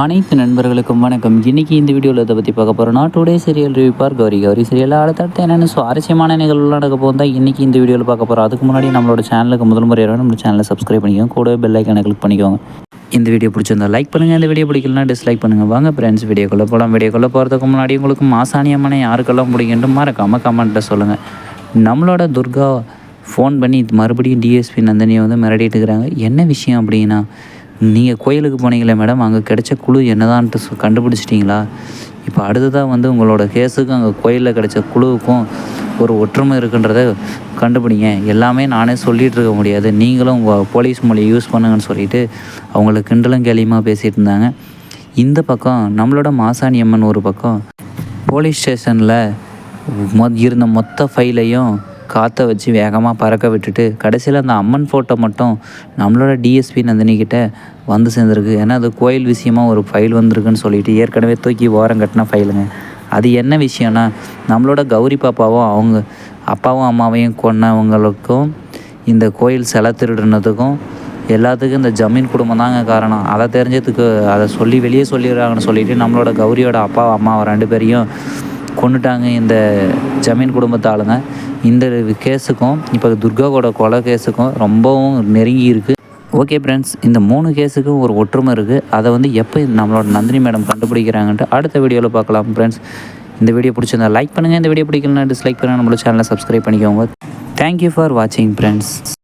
அனைத்து நண்பர்களுக்கும் வணக்கம். இன்றைக்கி இந்த வீடியோவில் இதை பற்றி பார்க்க போகிறோம்னா டுடே சீரியல் ரிவிப்பார் கௌரி. கௌரி சீரியல் அடுத்தடுத்து என்னென்ன சுவாரஸ்யமான நிகழ்வுகள் நடக்க போகுது தான் இன்றைக்கி இந்த வீடியோவில் பார்க்க போகிறோம் அதுக்கு முன்னாடி நம்மளோட சேனலுக்கு முதல் முறையாக நம்ம சேனலை சப்ஸ்கிரைப் பண்ணிக்கோங்க. கூட பெல் ஐக்கானை கிளிக் பண்ணிக்கோங்க. இந்த வீடியோ பிடிச்சிருந்தா லைக் பண்ணுங்கள் இந்த வீடியோ பிடிக்கலனா டிஸ்லைக் பண்ணுங்கள் வாங்க ஃப்ரெண்ட்ஸ் வீடியோக்குள்ளே போகலாம் வீடியோக்குள்ளே போகிறதுக்கு முன்னாடி உங்களுக்கு மாசானியமான யாருக்கெல்லாம் பிடிக்குன்ட்டு மறக்காமல் கமெண்ட்டில் சொல்லுங்கள் நம்மளோட துர்கா ஃபோன் பண்ணி மறுபடியும் டிஎஸ்பி நந்தினியை வந்து மிரட்டிட்டு இருக்கிறாங்க. என்ன விஷயம் அப்படின்னா நீங்கள் கோயிலுக்கு போனீங்களே மேடம் அங்கே கிடைச்ச குழு என்னதான்ட்டு சொ- கண்டுபிடிச்சிட்டிங்களா? இப்போ அடுத்ததாக வந்து உங்களோட கேஸுக்கும் அங்கே கோயிலில் கிடைச்ச குழுவுக்கும் ஒரு ஒற்றுமை இருக்குன்றத கண்டுபிடிங்க. எல்லாமே நானே சொல்லிகிட்டு இருக்க முடியாது. நீங்களும் உங்கள் போலீஸ் மொழியை யூஸ் பண்ணுங்கன்னு சொல்லிட்டு அவங்கள கிண்டலும் கேலியுமாக பேசிகிட்டு இருந்தாங்க. இந்த பக்கம் நம்மளோட மாசாணி அம்மன் ஒரு பக்கம். போலீஸ் ஸ்டேஷனில் மொ இருந்த மொத்த ஃபைலையும் காற்றை வச்சு வேகமாக பறக்க விட்டுட்டு கடைசியில் அந்த அம்மன் ஃபோட்டோ மட்டும் நம்மளோட டிஎஸ்பி நந்தினிக்கிட்ட வந்து சேர்ந்துருக்கு. ஏன்னா அது கோயில் விஷயமாக ஒரு ஃபைல் வந்திருக்குன்னு சொல்லிட்டு ஏற்கனவே தூக்கி ஓரம் கட்டின ஃபைலுங்க அது என்ன விஷயம்னா நம்மளோட கௌரி பாப்பாவும் அவங்க அப்பாவும் அம்மாவையும் கொன்னவங்களுக்கும் இந்த கோயில் சில திருடுனதுக்கும் எல்லாத்துக்கும் இந்த ஜமீன் குடும்பம் தாங்க காரணம். அதை தெரிஞ்சதுக்கு அதை சொல்லி வெளியே சொல்லிடுறாங்கன்னு சொல்லிட்டு நம்மளோட கௌரியோட அப்பா அம்மாவை ரெண்டு பேரையும் கொண்டுட்டாங்க இந்த ஜமீன் குடும்பத்து ஆளுங்க இந்த கேஸுக்கும் இப்போ துர்காவோட கொலை கேஸுக்கும் ரொம்பவும் நெருங்கி இருக்குது ஓகே ஃப்ரெண்ட்ஸ் இந்த மூணு கேஸுக்கும் ஒரு ஒற்றுமை இருக்குது அதை வந்து எப்போ நம்மளோட நந்தினி மேடம் கண்டுபிடிக்கிறாங்கன்ட்டு அடுத்த வீடியோவில் பார்க்கலாம் ஃப்ரெண்ட்ஸ் இந்த வீடியோ பிடிச்சிருந்தா லைக் பண்ணுங்கள் இந்த வீடியோ பிடிக்கலன்னா டிஸ்லைக் பண்ணுங்கள் நம்மளோட சேனலை சப்ஸ்கிரைப் பண்ணிக்கோங்க. தேங்க்யூ ஃபார் வாட்சிங் ஃப்ரெண்ட்ஸ்